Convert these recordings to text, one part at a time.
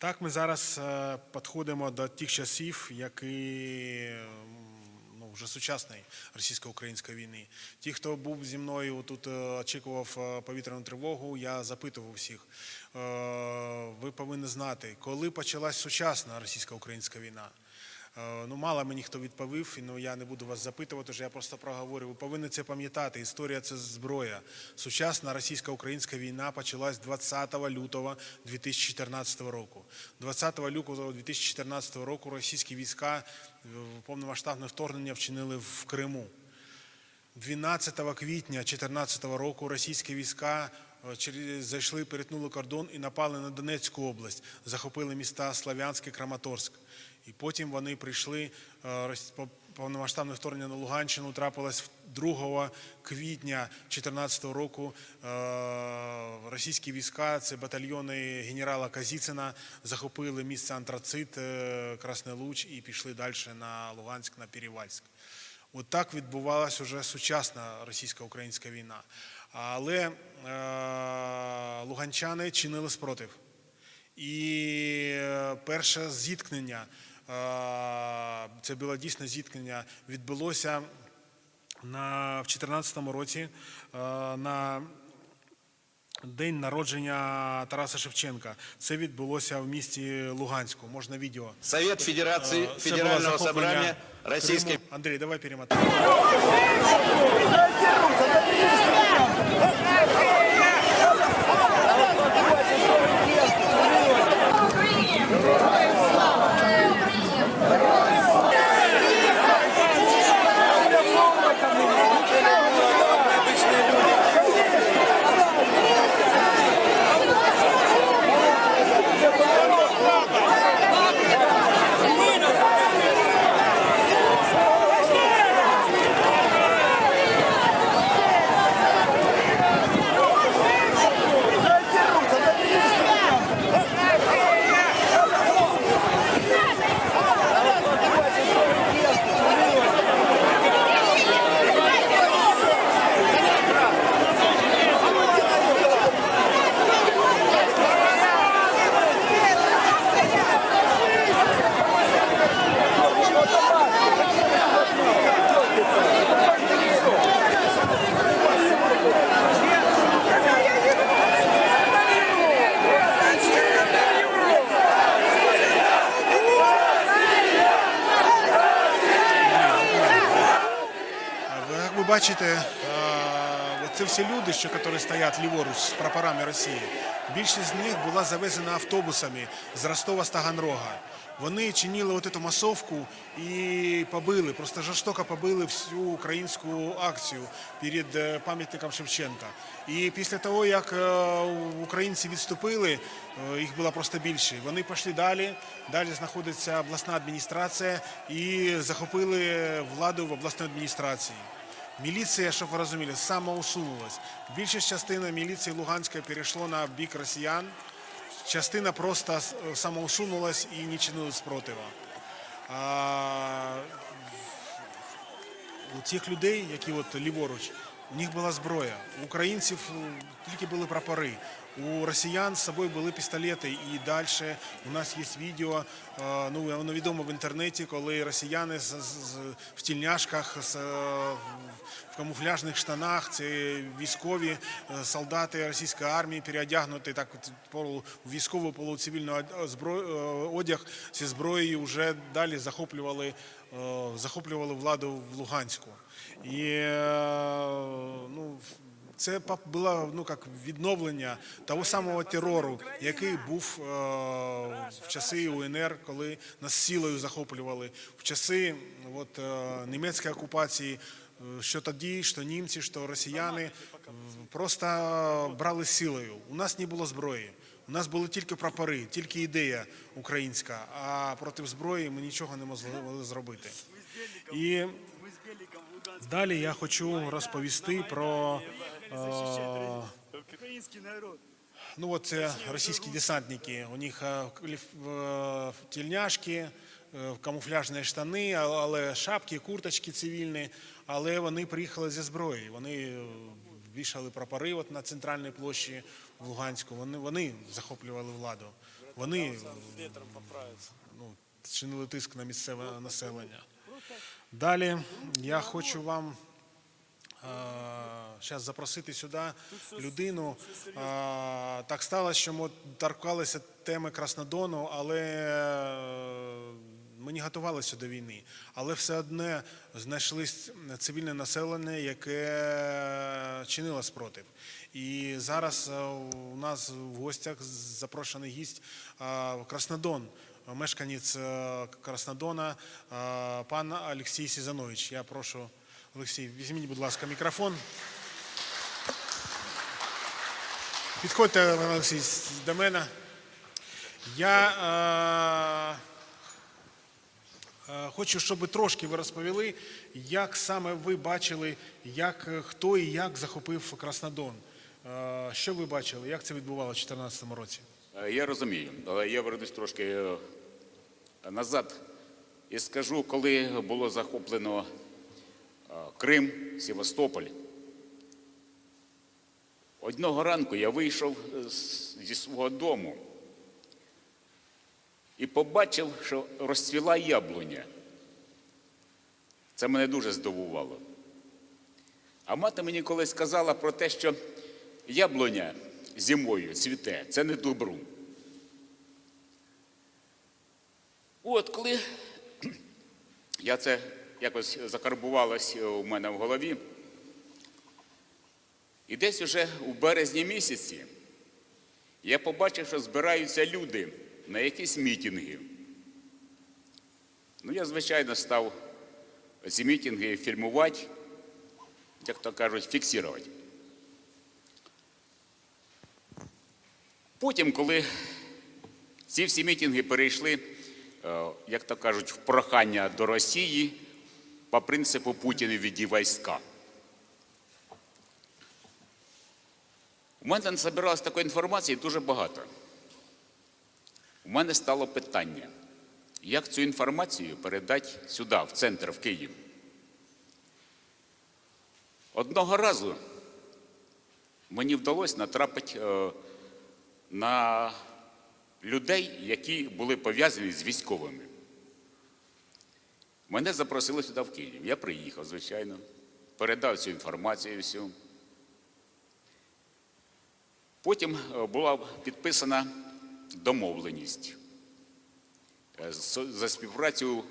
Так, ми зараз е, підходимо до тих часів, які ну, вже сучасної російсько-української війни. Ті, хто був зі мною тут, е, очікував е, повітряну тривогу, я запитував всіх. Ви повинні знати, коли почалась сучасна російсько-українська війна. Е, Ну, мало мені хто відповів, і, ну я не буду вас запитувати, вже я просто проговорю. Ви повинні це пам'ятати. Історія це зброя. Сучасна російсько-українська війна почалась 20 лютого 2014 року. 20 лютого 2014 року російські війська е, повномасштабне вторгнення вчинили в Криму. 12 квітня 2014 року російські війська е, зайшли, перетнули кордон і напали на Донецьку область, захопили міста Слав'янськ і Краматорськ. І потім вони прийшли е, повномасштабне вторгнення на Луганщину трапилось 2 квітня 2014 року. Е, Російські війська, це батальйони генерала Казіцина, захопили місце Антрацит, е, Красний Луч і пішли далі на Луганськ, на Перевальськ. От так відбувалася вже сучасна російсько-українська війна. Але луганчани чинили спротив. І перше зіткнення, це було дійсно зіткнення, відбулося на, в 2014 році на день народження Тараса Шевченка. Це відбулося в місті Луганську. Можна відео. Совет було Федерального Российской Криму. Андрій, давай перемотаємо. Ви- Як ви бачите, е, це всі люди, що які стоять ліворуч з прапорами Росії. Більшість з них була завезена автобусами з Ростова Таганрога. Вони чинили от цю масовку і побили, просто жорстоко побили всю українську акцію перед е, пам'ятником Шевченка. І після того, як е, українці відступили, їх було просто більше. Вони пішли далі. Далі знаходиться обласна адміністрація і захопили владу в обласній адміністрації. Міліція, щоб ви розуміли, самоусунулась. Більша частина міліції Луганська перейшло на бік росіян. Частина просто самоусунулась і не чинила спротива. А у тих людей, які от ліворуч, у них була зброя. У українців тільки були прапори. У росіян з собою були пістолети. І далі у нас є відео, е, ну воно відомо в інтернеті, коли росіяни з, з- в тільняшках, з, е, в камуфляжних штанах, це військові е, солдати російської армії, переодягнуті так полу у військову полуцивільну од- одяг зі зброєю вже далі захоплювали, захоплювали владу в Луганську. І ну, це було ну, як відновлення того самого терору, який був е, в часи УНР, коли нас силою захоплювали, в часи от, е, німецької окупації. е, Що тоді, що німці, що росіяни просто брали силою. У нас не було зброї. У нас були тільки прапори, тільки ідея українська. А проти зброї ми нічого не могли зробити. І далі я хочу розповісти про е, Український народ. Ну от це російські десантники. У них е, е, тільняшки, е, камуфляжні штани, але шапки, курточки цивільні. Але вони приїхали зі зброєю. Вони е, вішали прапори от на центральній площі. в Луганську. Вони, вони захоплювали владу. Вони ну, чинили тиск на місцеве населення. Далі я хочу вам зараз запросити сюди людину. Так сталося, що ми торкалися теми Краснодону, але е, ми не готувалися до війни. Але все одне знайшлось цивільне населення, яке чинило спротив. І зараз е, у нас в гостях запрошений гість е, Краснодон мешканець е, Краснодона, е, пан Олексій Сізанович. Я прошу, Олексій, візьміть, будь ласка, мікрофон. Підходьте, Олексій, до мене. Я е, е, хочу, щоб трошки ви розповіли, як саме ви бачили, як е, хто і як захопив Краснодон. Е, що ви бачили, як це відбувалося в 2014 році? Я розумію, але я вернусь трошки назад і скажу, коли було захоплено е, Крим, Севастополь. Одного ранку я вийшов е, зі свого дому і побачив, що розцвіла яблуня. Це мене дуже здивувало. А мати мені колись сказала про те, що яблуня зимою цвіте, це не добру. От коли я це якось закарбувалось у мене в голові, і десь уже у березні місяці я побачив, що збираються люди на якісь мітинги. Ну, я, звичайно, став ці мітинги фільмувати, як то кажуть, фіксувати. Потім, коли ці всі мітинги перейшли, е, як то кажуть, в прохання до Росії по принципу Путіна віді війська. У мене назбиралось такої інформації дуже багато. У мене стало питання, як цю інформацію передати сюди, в центр, в Київ. Одного разу мені вдалося натрапити е, на людей, які були пов'язані з військовими. Мене запросили сюди в Київ. Я приїхав, звичайно, передав цю інформацію всю. Потім е, була підписана домовленість е, за співпрацю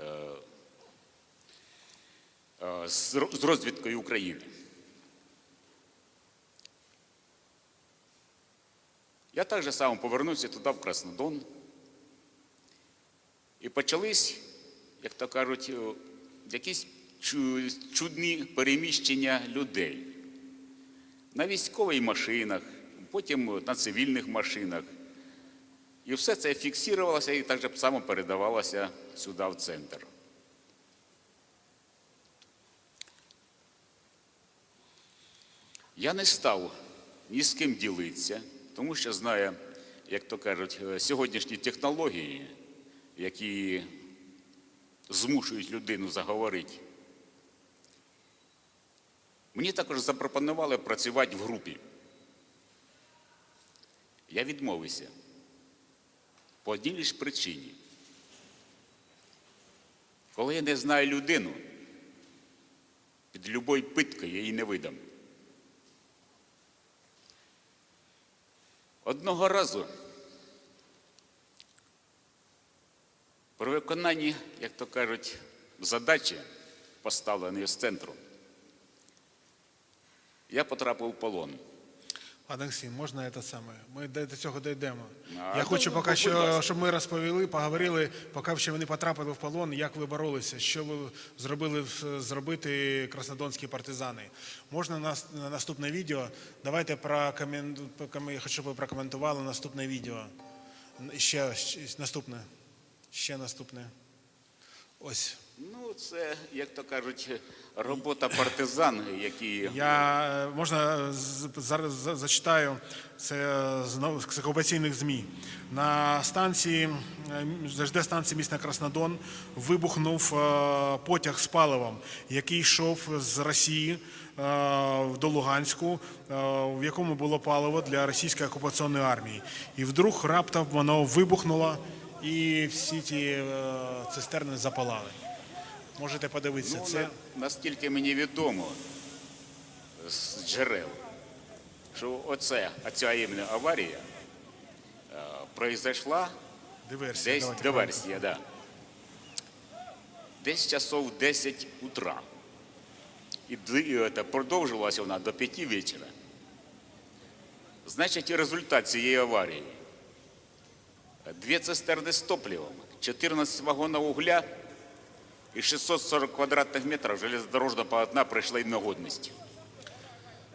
е, з розвідкою України. Я так же само повернувся туди, в Краснодон. І почались, як то кажуть, е, якісь чудні переміщення людей. На військових машинах, потім на цивільних машинах. І все це фіксувалося і так же само передавалося сюди, в центр. Я не став ні з ким ділитися, тому що знаю, як то кажуть, е, сьогоднішні технології, які змушують людину заговорити. Мені також запропонували працювати в групі. Я відмовився. По одній лише причині. Коли я не знаю людину, під любою питкою я її не видам. Одного разу при виконанні, як то кажуть, задачі, поставленої з центру, я потрапив в полон. Пане Олексій, можна це саме? Ми до цього дійдемо. Я хочу ну, поки що, щоб ми розповіли, поговорили, поки ще вони потрапили в полон, як ви боролися, що ви зробили зробити краснодонські партизани. Можна нас на наступне відео? Давайте прокомен... хочу, щоб ви прокоментували наступне відео. Ще наступне. Ще наступне. Ось. Ну, це, як то кажуть, робота партизан, які Я е, можна з- зараз зачитаю це знову з окупаційних ЗМІ. На станції е, ЖД станції міста Краснодон вибухнув е, потяг з паливом, який йшов з Росії е, до Луганську, е, в якому було паливо для російської окупаційної армії. І вдруг раптом воно вибухнуло, і всі е, цистерни запалали. Можете подивитися Ну, це. на- наскільки мені відомо з джерел, що оце, оця іменно аварія е, произошла Диверсія. десь диверсія, да. Десь часов 10 утра. І продовжилася вона до 5 вечора. Значить, і результат цієї аварії. Дві цистерни з топливом, 14 вагонів угля і 640 квадратних метрів железнодорожного полотна прийшли в негодність.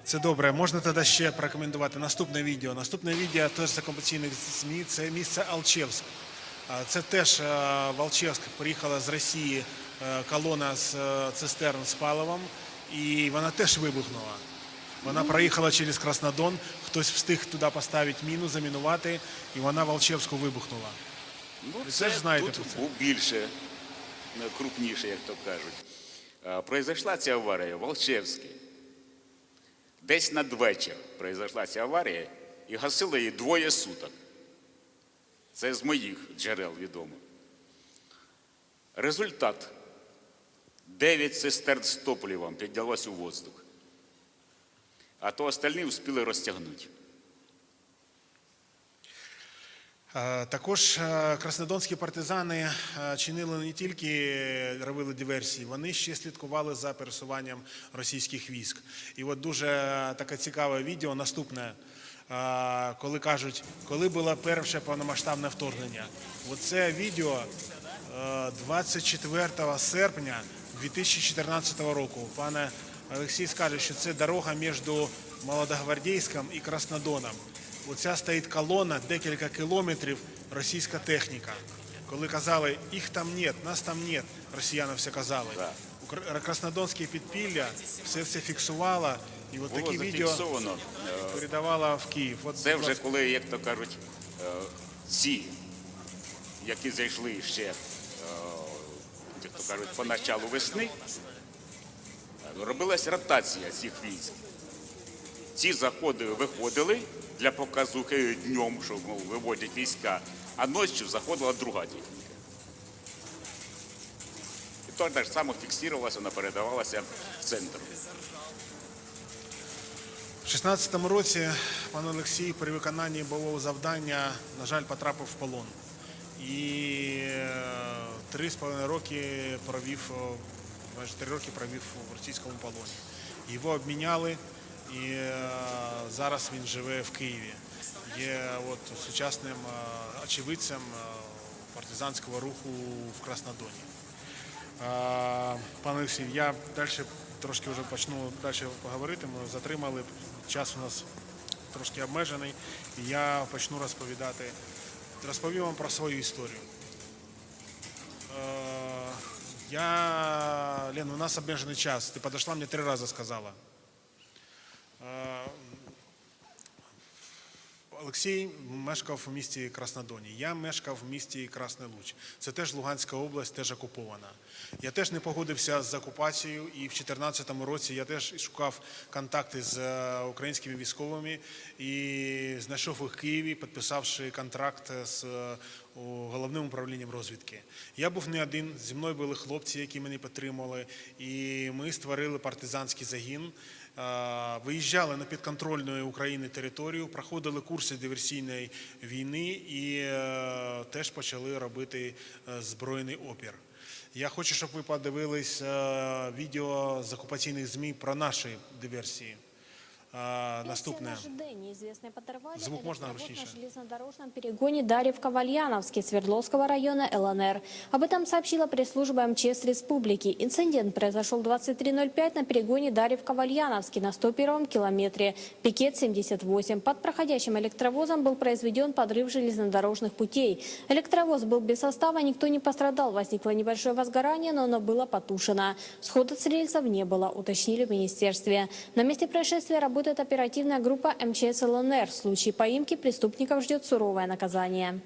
Це добре. Можна тоді ще прокоментувати наступне відео. Наступне відео теж з окупаційних ЗМІ. Це місце Алчевськ. Це теж в Алчевськ приїхала з Росії е, колона з е, цистерн з паливом, і вона теж вибухнула. Вона проїхала через Краснодон, хтось встиг туди поставити міну, замінувати, і вона в Алчевську вибухнула. Ну, це теж знаєте тут це? більше, крупніше, як то кажуть. Е, Произошла ця аварія в Волчевській. Десь надвечір произошла ця аварія і гасили її двоє суток. Це з моїх джерел відомо. Результат. Дев'ять цистерн з топливом піднялось у воздух. А то остальні встигли розтягнути. Е, Також е, краснодонські партизани е, чинили не тільки робили диверсії, вони ще слідкували за пересуванням російських військ. І от дуже таке цікаве відео наступне, е, коли кажуть, коли було перше повномасштабне вторгнення. Оце відео е, 24 серпня 2014 року. Пане Олексій скаже, що це дорога між Молодогвардійськом і Краснодоном. Оця стоїть колона, декілька кілометрів російська техніка. Коли казали, їх там нет, нас там нет, росіяни все казали. Краснодонське підпілля все це фіксувало, і от такі відео е, передавало в Київ. От, Це вже коли, як то кажуть, е, ці, які зайшли ще, е, як то кажуть, по началу весни, робилась ротація цих військ. Ці заходи виходили для показухи днем, що мов, виводять війська, а ночі заходила друга техніка. І то так само фіксувалося, вона передавалася в центр. В 16-му році пан Олексій при виконанні бойового завдання, на жаль, потрапив в полон. І е, три з половиною роки провів, о, майже три роки провів в російському полоні. Його обміняли, і е, зараз він живе в Києві. Є от сучасним е, очевидцем е, партизанського руху в Краснодоні. Пане Олексій, я далі трошки вже почну далі поговорити. Ми затримали, час у нас трошки обмежений, і я почну розповідати. Розповім вам про свою історію. Я, Лен, у нас обмежений час. Ти подошла, мені три рази сказала. Олексій мешкав в місті Краснодоні. Я мешкав в місті Красний Луч. Це теж Луганська область, теж окупована. Я теж не погодився з окупацією, і в 2014 році я теж шукав контакти з е, українськими військовими і знайшов їх в Києві, підписавши контракт з е, головним управлінням розвідки. Я був не один, зі мною були хлопці, які мене підтримували, і ми створили партизанський загін. Е, Виїжджали на підконтрольну України територію, проходили курси диверсійної війни і е, теж почали робити е, збройний опір. Я хочу, щоб ви подивились відео з окупаційних ЗМІ про наші диверсії. Наступне. Неизвестный подорвали Звук можно электровоз громкіше? на железнодорожном перегоне Дарьевка-Вальяновский Свердловского района ЛНР. Об этом сообщила пресс-служба МЧС Республики. Инцидент произошел 23.05 на перегоне Дарьевка-Вальяновский на 101 километре. Пикет 78. Под проходящим электровозом был произведен подрыв железнодорожных путей. Электровоз был без состава, никто не пострадал. Возникло небольшое возгорание, но оно было потушено. Схода с рельсов не было, уточнили в министерстве. На месте происшествия работает оперативная группа МЧС ЛНР. В случае поимки преступников ждет суровое наказание.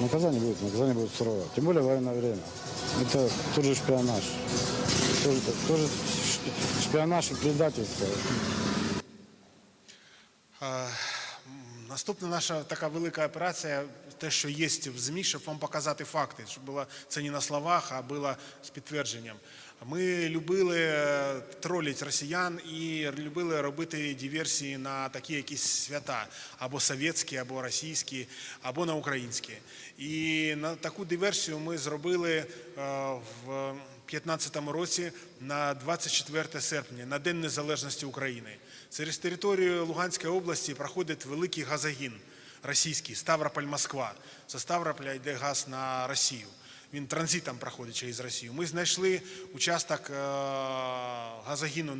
Наказание будет, наказание будет суровое. Тем более в военное время. Это тоже шпионаж. Тоже, тоже ш- шпионаж и предательство. Е, Наступна наша така велика операція, те, що є в ЗМІ, щоб вам показати факти, щоб було це не на словах, а було з підтвердженням. Ми любили е, тролити росіян і любили робити диверсії на такі якісь свята, або совєтські, або російські, або на українські. І на таку диверсію ми зробили е, в 2015 році на 24 серпня, на День Незалежності України. Через територію Луганської області проходить великий газогін російський Ставрополь-Москва. З Ставрополя йде газ на Росію. Він транзитом проходить через Росію. Ми знайшли участок е, газогіну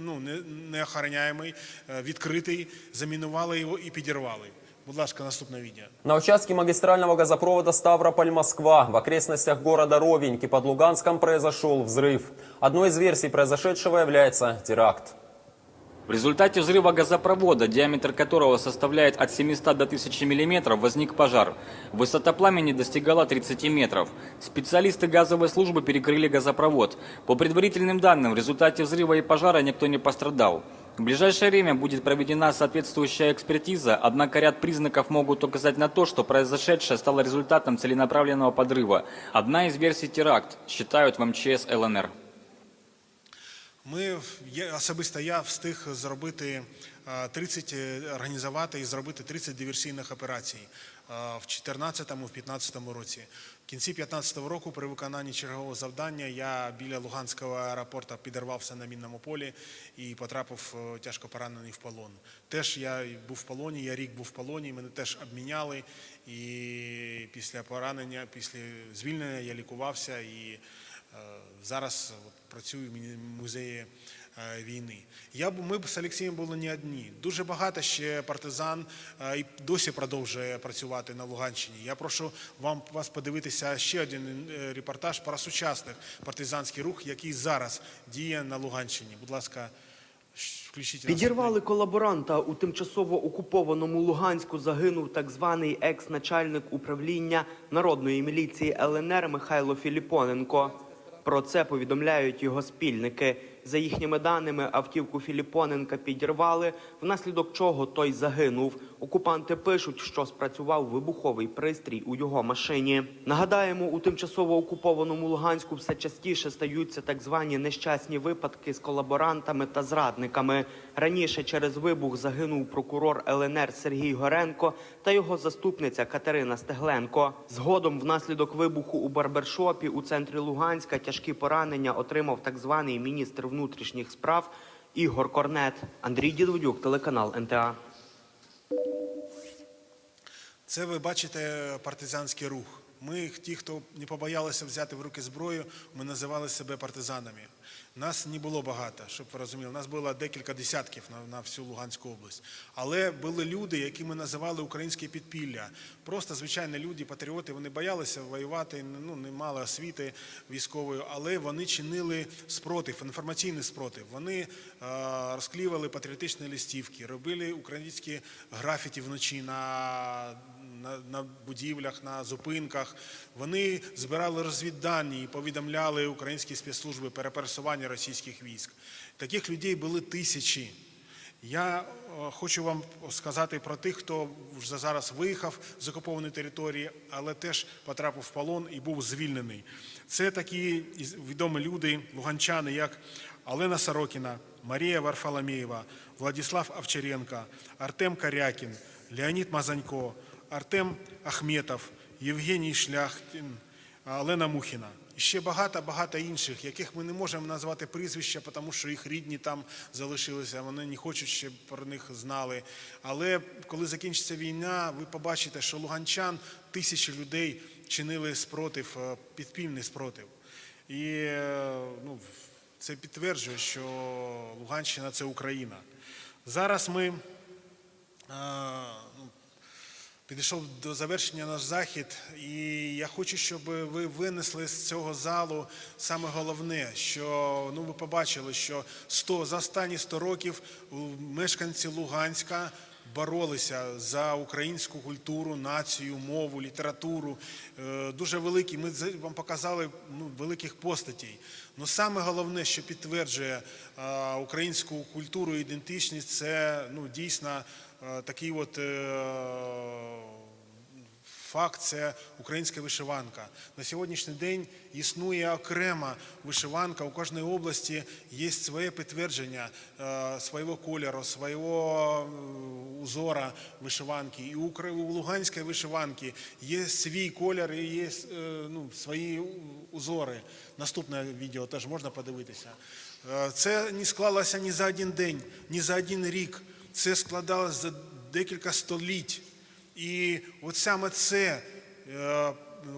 ну, не, не охороняємий, е, відкритий, замінували його і підірвали. Будь ласка, наступне відео. На участке магистрального газопровода Ставрополь-Москва в окрестностях города Ровеньки под Луганском произошел взрыв. Одной из версий произошедшего является теракт. В результате взрыва газопровода, диаметр которого составляет от 700 до 1000 мм, возник пожар. Высота пламени достигала 30 метров. Специалисты газовой службы перекрыли газопровод. По предварительным данным, в результате взрыва и пожара никто не пострадал. В ближайшее время будет проведена соответствующая экспертиза, однако ряд признаков могут указать на то, что произошедшее стало результатом целенаправленного подрыва. Одна из версий теракт, считают в МЧС ЛНР. Ми особисто я встиг зробити е, 30, е, організувати і зробити 30 диверсійних операцій е, в 2014 в 2015 році. В кінці 2015 року при виконанні чергового завдання я біля Луганського аеропорту підірвався на мінному полі і потрапив е, тяжко поранений в полон. Теж я був в полоні, я рік був в полоні, мене теж обміняли. І після поранення, після звільнення я лікувався і Е, Зараз от, працюю в музеї е, війни. Я, б- ми б з Олексієм були не одні. Дуже багато ще партизан е, і досі продовжує працювати на Луганщині. Я прошу вам вас подивитися ще один е, репортаж про сучасний партизанський рух, який зараз діє на Луганщині. Будь ласка, Підірвали колаборанта у тимчасово окупованому Луганську. Загинув так званий екс-начальник управління народної міліції ЛНР Михайло Філіпоненко. Про це повідомляють його спільники. За їхніми даними, автівку Філіпоненка підірвали, внаслідок чого той загинув. Окупанти пишуть, що спрацював вибуховий пристрій у його машині. Нагадаємо, у тимчасово окупованому Луганську все частіше стаються так звані нещасні випадки з колаборантами та зрадниками. Раніше через вибух загинув прокурор ЛНР Сергій Горенко та його заступниця Катерина Стегленко. Згодом, внаслідок вибуху у барбершопі у центрі Луганська, тяжкі поранення отримав так званий міністр внутрішніх справ Ігор Корнет. Андрій Дідводюк, телеканал НТА. Це ви бачите партизанський рух. Ми, ті, хто не побоялися взяти в руки зброю, ми називали себе партизанами. Нас не було багато, щоб ви розуміли. Нас було декілька десятків на, на всю Луганську область. Але були люди, які ми називали українське підпілля. Просто звичайні люди, патріоти, вони боялися воювати, ну не мали освіти військової, але вони чинили спротив, інформаційний спротив. Вони е, розклеювали патріотичні листівки, робили українські графіті вночі на на, на будівлях, на зупинках. Вони збирали розвіддані і повідомляли українські спецслужби перепересування російських військ. Таких людей були тисячі. Я е, хочу вам сказати про тих, хто вже зараз виїхав з окупованої території, але теж потрапив в полон і був звільнений. Це такі відомі люди, луганчани, як Олена Сорокіна, Марія Варфоломєєва, Владислав Овчаренко, Артем Карякін, Леонід Мазанько, Артем Ахметов, Євгеній Шляхтин, Олена Мухіна. і ще багато багато інших, яких ми не можемо назвати прізвища, тому що їх рідні там залишилися. Вони не хочуть, щоб про них знали. Але коли закінчиться війна, ви побачите, що луганчан тисячі людей чинили спротив, е, підпільний спротив. І е, ну, це підтверджує, що Луганщина це Україна. Зараз ми е, ну, підійшов до завершення наш захід, і я хочу, щоб ви винесли з цього залу саме головне, що ну ви побачили, що 100, за останні 100 років мешканці Луганська боролися за українську культуру, націю, мову, літературу. Е, Дуже великі. Ми вам показали ну, великих постатей. Ну саме головне, що підтверджує українську культуру і ідентичність, це ну дійсно такий от. е, Факт це українська вишиванка. На сьогоднішній день існує окрема вишиванка. У кожній області є своє підтвердження е, свого кольору, свого е, узора вишиванки. І у Луганської вишиванки є свій колір і є е, ну, свої узори. Наступне відео теж можна подивитися. Е, Це не склалося ні за один день, ні за один рік. Це складалося за декілька століть. І от саме це е,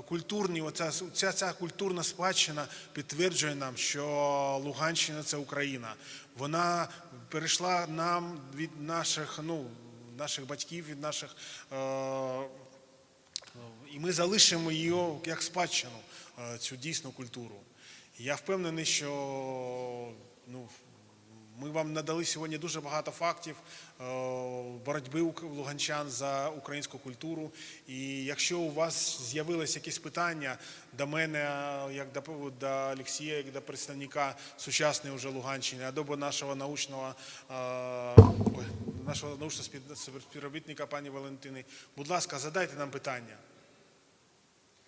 культурні, оця, ця, ця культурна спадщина підтверджує нам, що Луганщина це Україна. Вона перейшла нам від наших, ну, наших батьків, від наших. Е, і ми залишимо її як спадщину, е, цю дійсну культуру. Я впевнений, що ну, ми вам надали сьогодні дуже багато фактів е, боротьби луганчан за українську культуру. І якщо у вас з'явились якісь питання до мене, як до, до Олексія, як до представника сучасної вже Луганщини, або до нашого научного, нашого научного співробітника пані Валентини, будь ласка, задайте нам питання.